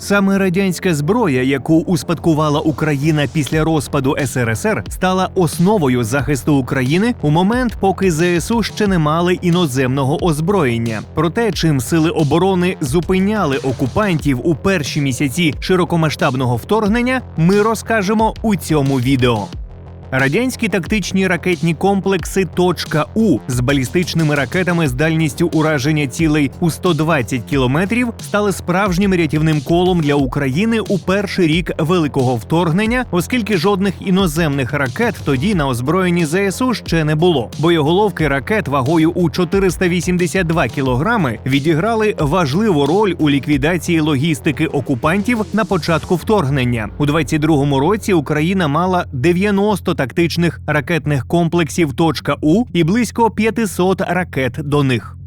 Саме радянська зброя, яку успадкувала Україна після розпаду СРСР, стала основою захисту України у момент, поки ЗСУ ще не мали іноземного озброєння. Про те, чим сили оборони зупиняли окупантів у перші місяці широкомасштабного вторгнення, ми розкажемо у цьому відео. Радянські тактичні ракетні комплекси «Точка У з балістичними ракетами з дальністю ураження цілей у 120 кілометрів стали справжнім рятівним колом для України у перший рік великого вторгнення, оскільки жодних іноземних ракет тоді на озброєнні ЗСУ ще не було. Боєголовки ракет вагою у 482 кілограми відіграли важливу роль у ліквідації логістики окупантів на початку вторгнення. У 22-му році Україна мала 90 тактичних ракетних комплексів «Точка У і близько 500 ракет до них.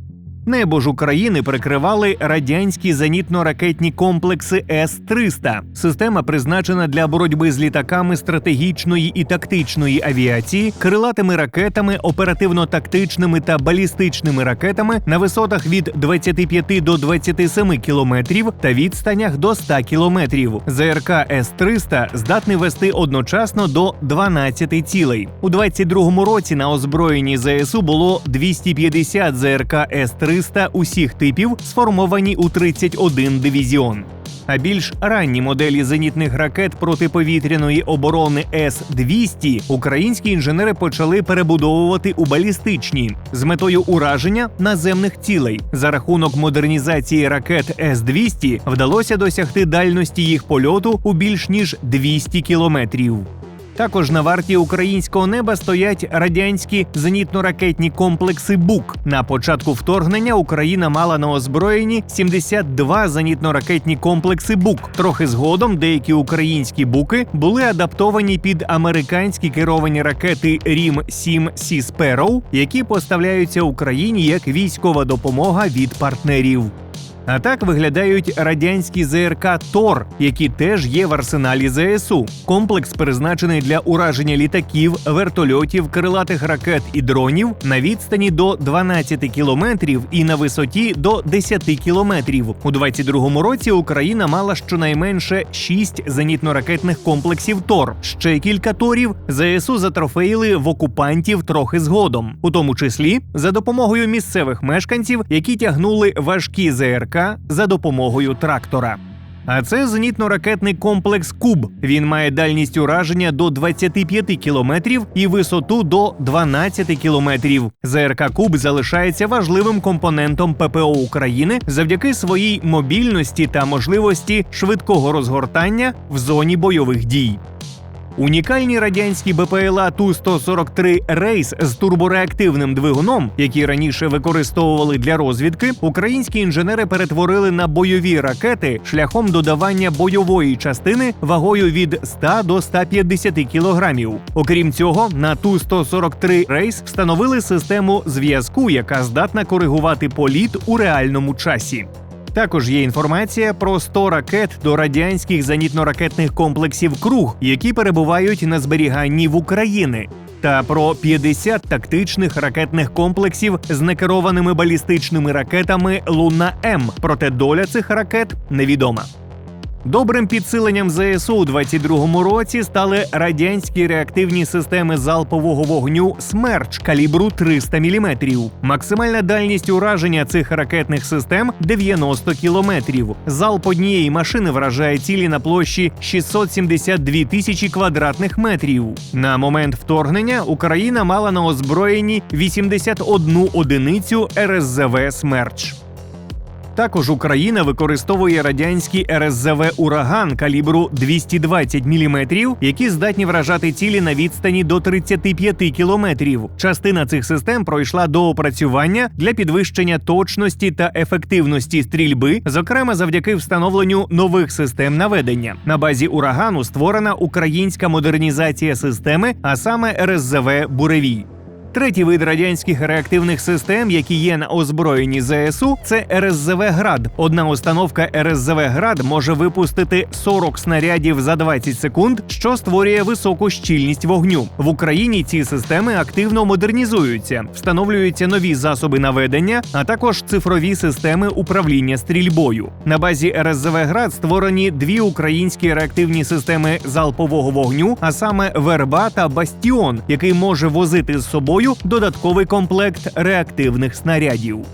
Небо ж України прикривали радянські зенітно-ракетні комплекси С-300. Система призначена для боротьби з літаками стратегічної і тактичної авіації, крилатими ракетами, оперативно-тактичними та балістичними ракетами на висотах від 25 до 27 кілометрів та відстанях до 100 кілометрів. ЗРК С-300 здатний вести одночасно до 12 цілей. У 22-му році на озброєнні ЗСУ було 250 ЗРК С-300 300 усіх типів, сформовані у 31 дивізіон. А більш ранні моделі зенітних ракет протиповітряної оборони С-200 українські інженери почали перебудовувати у балістичні з метою ураження наземних цілей. За рахунок модернізації ракет С-200 вдалося досягти дальності їх польоту у більш ніж 200 кілометрів. Також на варті українського неба стоять радянські зенітно-ракетні комплекси БУК. На початку вторгнення Україна мала на озброєнні 72 зенітно-ракетні комплекси БУК. Трохи згодом деякі українські буки були адаптовані під американські керовані ракети Рім 7 Сі Sparrow, які поставляються Україні як військова допомога від партнерів. А так виглядають радянські ЗРК Тор, які теж є в арсеналі ЗСУ. Комплекс призначений для ураження літаків, вертольотів, крилатих ракет і дронів на відстані до 12 кілометрів і на висоті до 10 кілометрів. У 22-му році Україна мала щонайменше 6 зенітно-ракетних комплексів Тор. Ще кілька торів ЗСУ затрофеїли в окупантів трохи згодом, у тому числі за допомогою місцевих мешканців, які тягнули важкі ЗРК за допомогою трактора. А це зенітно-ракетний комплекс Куб. Він має дальність ураження до 25 кілометрів і висоту до 12 кілометрів. ЗРК Куб залишається важливим компонентом ППО України завдяки своїй мобільності та можливості швидкого розгортання в зоні бойових дій. Унікальні радянські БПЛА Ту-143 Рейс з турбореактивним двигуном, які раніше використовували для розвідки, українські інженери перетворили на бойові ракети шляхом додавання бойової частини вагою від 100 до 150 кілограмів. Окрім цього, на Ту-143 Рейс встановили систему зв'язку, яка здатна коригувати політ у реальному часі. Також є інформація про 100 ракет до радянських зенітно-ракетних комплексів Круг, які перебувають на зберіганні в Україні, та про 50 тактичних ракетних комплексів з некерованими балістичними ракетами Луна М. Проте доля цих ракет невідома. Добрим підсиленням ЗСУ у 22-му році стали радянські реактивні системи залпового вогню Смерч калібру 300 мм. Максимальна дальність ураження цих ракетних систем 90 кілометрів. Залп однієї машини вражає цілі на площі 672 тисячі квадратних метрів. На момент вторгнення Україна мала на озброєнні 81 одиницю РСЗВ Смерч. Також Україна використовує радянський РСЗВ ураган калібру 220 мм, які здатні вражати цілі на відстані до 35 кілометрів. Частина цих систем пройшла до опрацювання для підвищення точності та ефективності стрільби, зокрема завдяки встановленню нових систем наведення. На базі урагану створена українська модернізація системи, а саме РСЗВ Буревій. Третій вид радянських реактивних систем, які є на озброєнні ЗСУ, це РСЗВ Град. Одна установка РСЗВ Град може випустити 40 снарядів за 20 секунд, що створює високу щільність вогню. В Україні ці системи активно модернізуються, встановлюються нові засоби наведення, а також цифрові системи управління стрільбою. На базі РСЗВ Град створені дві українські реактивні системи залпового вогню, а саме Верба та Бастіон, який може возити з собою додатковий комплект реактивних снарядів.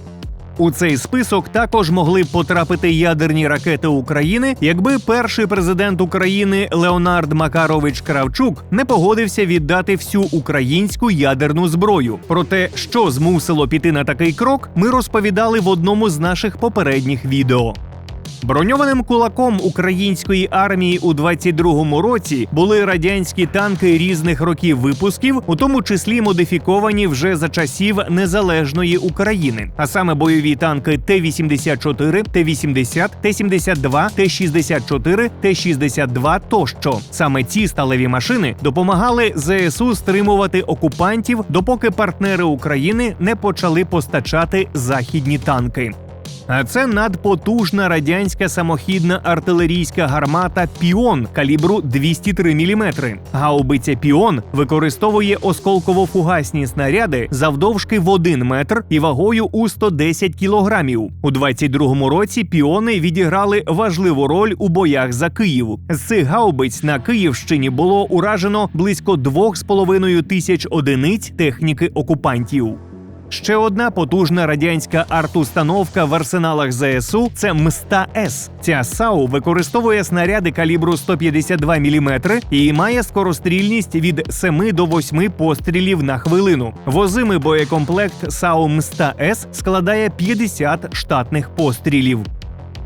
У цей список також могли б потрапити ядерні ракети України, якби перший президент України Леонард Макарович Кравчук не погодився віддати всю українську ядерну зброю. Про те, що змусило піти на такий крок, ми розповідали в одному з наших попередніх відео. Броньованим кулаком української армії у 22-му році були радянські танки різних років випусків, у тому числі модифіковані вже за часів незалежної України, а саме бойові танки Т-84, Т-80, Т-72, Т-64, Т-62 тощо. Саме ці сталеві машини допомагали ЗСУ стримувати окупантів, допоки партнери України не почали постачати західні танки. А це надпотужна радянська самохідна артилерійська гармата Піон калібру 203 мм. Гаубиця Піон використовує осколково-фугасні снаряди завдовжки в 1 метр і вагою у 110 кілограмів. У 22-му році піони відіграли важливу роль у боях за Київ. З цих гаубиць на Київщині було уражено близько 2,5 тисяч одиниць техніки окупантів. Ще одна потужна радянська артустановка в арсеналах ЗСУ це Мста С. Ця САУ використовує снаряди калібру 152 мм і має скорострільність від 7 до 8 пострілів на хвилину. Возимий боєкомплект САУ Мста С складає 50 штатних пострілів.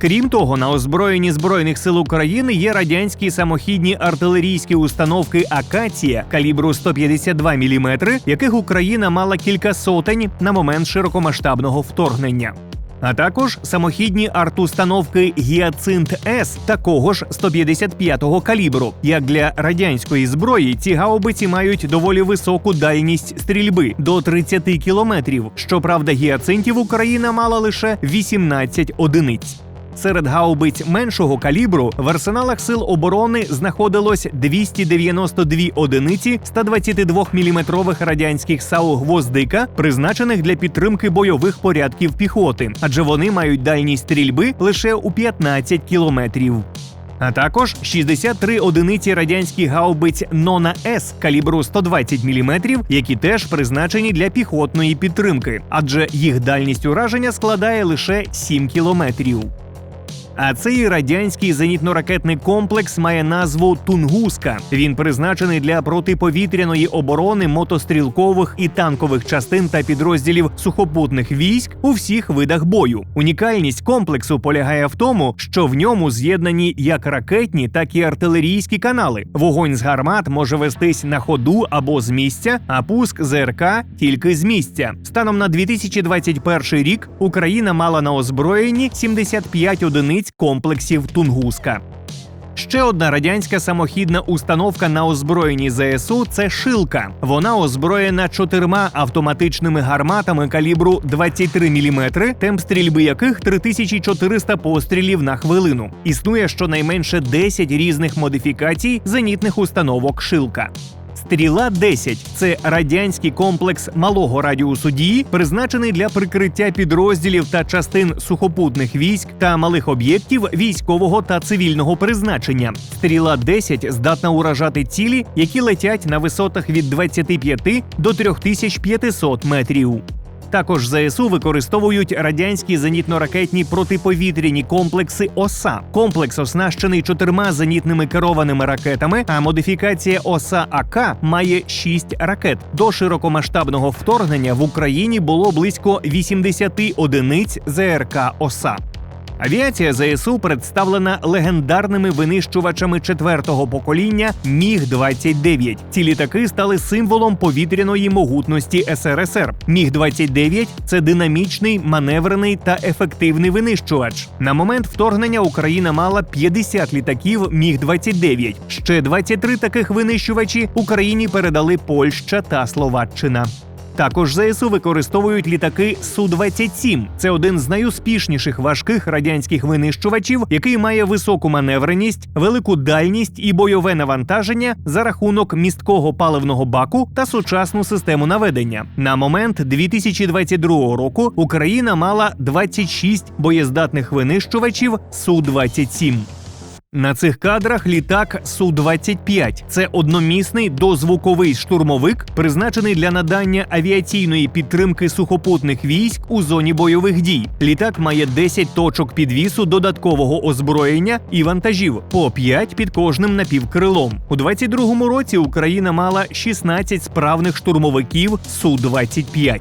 Крім того, на озброєнні збройних сил України є радянські самохідні артилерійські установки Акація калібру 152 мм, яких Україна мала кілька сотень на момент широкомасштабного вторгнення. А також самохідні артустановки Гіацинт С такого ж 155-го калібру. Як для радянської зброї, ці гаубиці мають доволі високу дальність стрільби до 30 кілометрів. Щоправда, гіацинтів Україна мала лише 18 одиниць. Серед гаубиць меншого калібру в арсеналах сил оборони знаходилось 292 одиниці 122-мм радянських САУ «Гвоздика», призначених для підтримки бойових порядків піхоти, адже вони мають дальність стрільби лише у 15 кілометрів. А також 63 одиниці радянських гаубиць Нона С калібру 120 мм, які теж призначені для піхотної підтримки, адже їх дальність ураження складає лише 7 кілометрів. А цей радянський зенітно-ракетний комплекс має назву Тунгуска. Він призначений для протиповітряної оборони мотострілкових і танкових частин та підрозділів сухопутних військ у всіх видах бою. Унікальність комплексу полягає в тому, що в ньому з'єднані як ракетні, так і артилерійські канали. Вогонь з гармат може вестись на ходу або з місця, а пуск ЗРК тільки з місця. Станом на 2021 рік Україна мала на озброєнні 75 одиниць комплексів Тунгуска. Ще одна радянська самохідна установка на озброєнні ЗСУ це шилка. Вона озброєна чотирма автоматичними гарматами калібру 23 мм, темп стрільби яких 3400 пострілів на хвилину. Існує щонайменше 10 різних модифікацій зенітних установок шилка. Стріла 10 це радянський комплекс малого радіусу дії, призначений для прикриття підрозділів та частин сухопутних військ та малих об'єктів військового та цивільного призначення. Стріла 10 здатна уражати цілі, які летять на висотах від 25 до 3500 метрів. Також ЗСУ використовують радянські зенітно-ракетні протиповітряні комплекси ОСА. Комплекс оснащений чотирма зенітними керованими ракетами. А модифікація ОСА АК має шість ракет. До широкомасштабного вторгнення в Україні було близько 80 одиниць ЗРК ОСА. Авіація ЗСУ представлена легендарними винищувачами четвертого покоління Міг 29 Ці літаки стали символом повітряної могутності СРСР. Міг 29 це динамічний, маневрений та ефективний винищувач. На момент вторгнення Україна мала 50 літаків Міг 29 Ще 23 таких винищувачі Україні передали Польща та Словаччина. Також ЗСУ використовують літаки Су-27. Це один з найуспішніших важких радянських винищувачів, який має високу маневреність, велику дальність і бойове навантаження за рахунок місткого паливного баку та сучасну систему наведення. На момент 2022 року Україна мала 26 боєздатних винищувачів Су-27. На цих кадрах літак Су-25. Це одномісний дозвуковий штурмовик, призначений для надання авіаційної підтримки сухопутних військ у зоні бойових дій. Літак має 10 точок підвісу додаткового озброєння і вантажів по 5 під кожним напівкрилом. У 22-му році Україна мала 16 справних штурмовиків Су-25.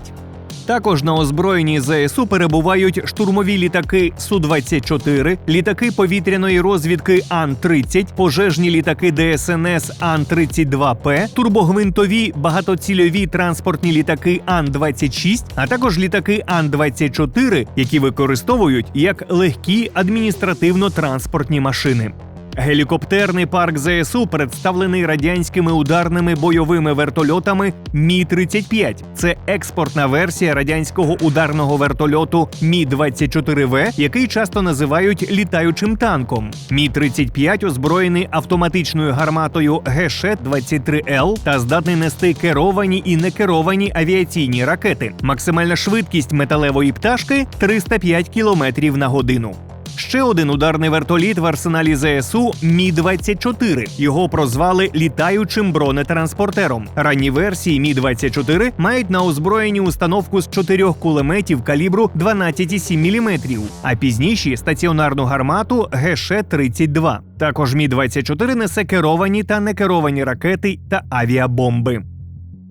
Також на озброєнні ЗСУ перебувають штурмові літаки Су-24, літаки повітряної розвідки Ан-30, пожежні літаки ДСНС Ан-32П, турбогвинтові багатоцільові транспортні літаки Ан-26, а також літаки Ан-24, які використовують як легкі адміністративно-транспортні машини. Гелікоптерний парк ЗСУ представлений радянськими ударними бойовими вертольотами Мі 35 Це експортна версія радянського ударного вертольоту Мі 24 В, який часто називають літаючим танком. Мі 35 озброєний автоматичною гарматою ГШ 23 Л та здатний нести керовані і некеровані авіаційні ракети. Максимальна швидкість металевої пташки 305 км на годину. Ще один ударний вертоліт в арсеналі ЗСУ Мі 24 Його прозвали літаючим бронетранспортером. Ранні версії Мі 24 мають на озброєнні установку з чотирьох кулеметів калібру 12,7 мм, а пізніші стаціонарну гармату ГШ 32 Також Мі 24 несе керовані та некеровані ракети та авіабомби.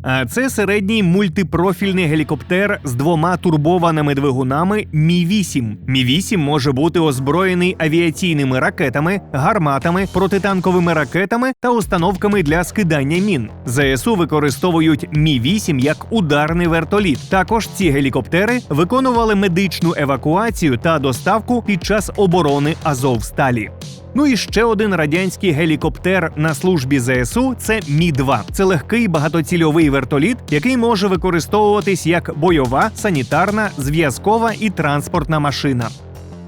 А це середній мультипрофільний гелікоптер з двома турбованими двигунами Мі 8 Мі 8 може бути озброєний авіаційними ракетами, гарматами, протитанковими ракетами та установками для скидання мін. ЗСУ використовують Мі 8 як ударний вертоліт. Також ці гелікоптери виконували медичну евакуацію та доставку під час оборони Азовсталі. Ну і ще один радянський гелікоптер на службі ЗСУ це Мі 2 Це легкий багатоцільовий вертоліт, який може використовуватись як бойова, санітарна, зв'язкова і транспортна машина.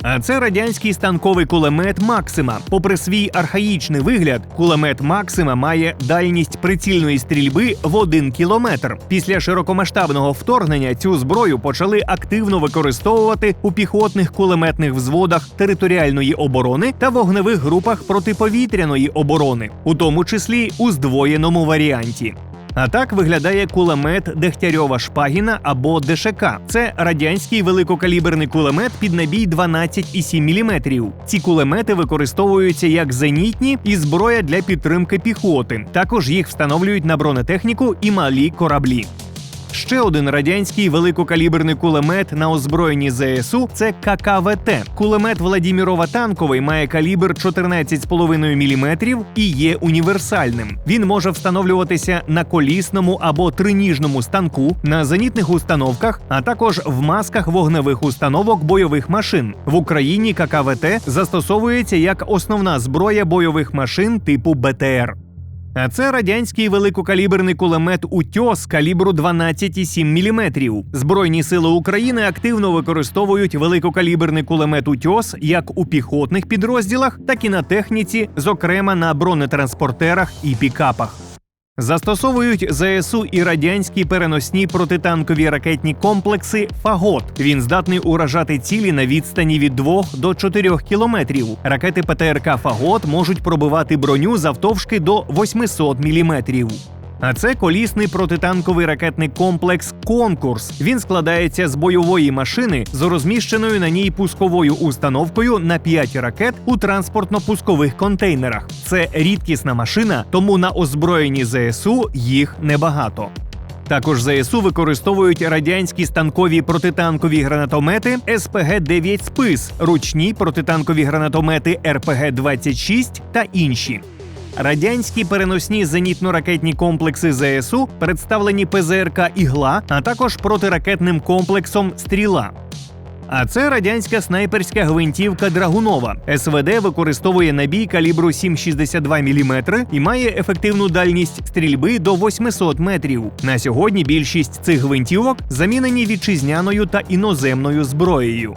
А це радянський станковий кулемет Максима. Попри свій архаїчний вигляд, кулемет Максима має дальність прицільної стрільби в один кілометр. Після широкомасштабного вторгнення цю зброю почали активно використовувати у піхотних кулеметних взводах територіальної оборони та вогневих групах протиповітряної оборони, у тому числі у здвоєному варіанті. А так виглядає кулемет Дегтярьова Шпагіна або ДШК. Це радянський великокаліберний кулемет під набій 12,7 мм. Ці кулемети використовуються як зенітні і зброя для підтримки піхоти. Також їх встановлюють на бронетехніку і малі кораблі. Ще один радянський великокаліберний кулемет на озброєнні ЗСУ це ККВТ. Кулемет Владімірова танковий має калібр 14,5 мм і є універсальним. Він може встановлюватися на колісному або триніжному станку, на зенітних установках, а також в масках вогневих установок бойових машин. В Україні ККВТ застосовується як основна зброя бойових машин типу БТР. А це радянський великокаліберний кулемет «Утьос» калібру 12,7 мм. Збройні сили України активно використовують великокаліберний кулемет «Утьос» як у піхотних підрозділах, так і на техніці, зокрема на бронетранспортерах і пікапах. Застосовують ЗСУ і радянські переносні протитанкові ракетні комплекси Фагот. Він здатний уражати цілі на відстані від 2 до 4 кілометрів. Ракети ПТРК Фагот можуть пробивати броню завтовшки до 800 міліметрів. А це колісний протитанковий ракетний комплекс Конкурс. Він складається з бойової машини з розміщеною на ній пусковою установкою на 5 ракет у транспортно-пускових контейнерах. Це рідкісна машина, тому на озброєнні ЗСУ їх небагато. Також ЗСУ використовують радянські станкові протитанкові гранатомети СПГ-9 спис, ручні протитанкові гранатомети РПГ-26 та інші. Радянські переносні зенітно-ракетні комплекси ЗСУ представлені ПЗРК Ігла, а також протиракетним комплексом Стріла. А це радянська снайперська гвинтівка Драгунова. СВД використовує набій калібру 7,62 мм і має ефективну дальність стрільби до 800 метрів. На сьогодні більшість цих гвинтівок замінені вітчизняною та іноземною зброєю.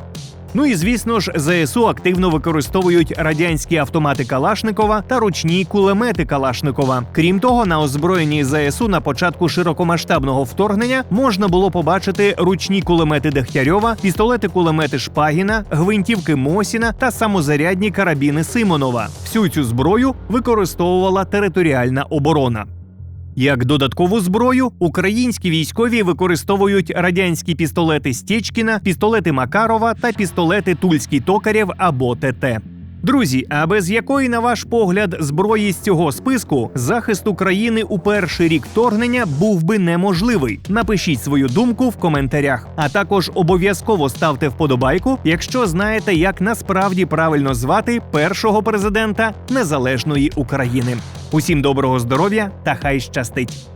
Ну і звісно ж, ЗСУ активно використовують радянські автомати Калашникова та ручні кулемети Калашникова. Крім того, на озброєнні ЗСУ на початку широкомасштабного вторгнення можна було побачити ручні кулемети Дегтярьова, пістолети кулемети Шпагіна, гвинтівки Мосіна та самозарядні карабіни Симонова. Всю цю зброю використовувала територіальна оборона. Як додаткову зброю українські військові використовують радянські пістолети Стєчкіна, пістолети Макарова та пістолети Тульський Токарєв або ТТ. Друзі, а без якої, на ваш погляд, зброї з цього списку захист України у перший рік вторгнення був би неможливий? Напишіть свою думку в коментарях. А також обов'язково ставте вподобайку, якщо знаєте, як насправді правильно звати першого президента незалежної України. Усім доброго здоров'я та хай щастить!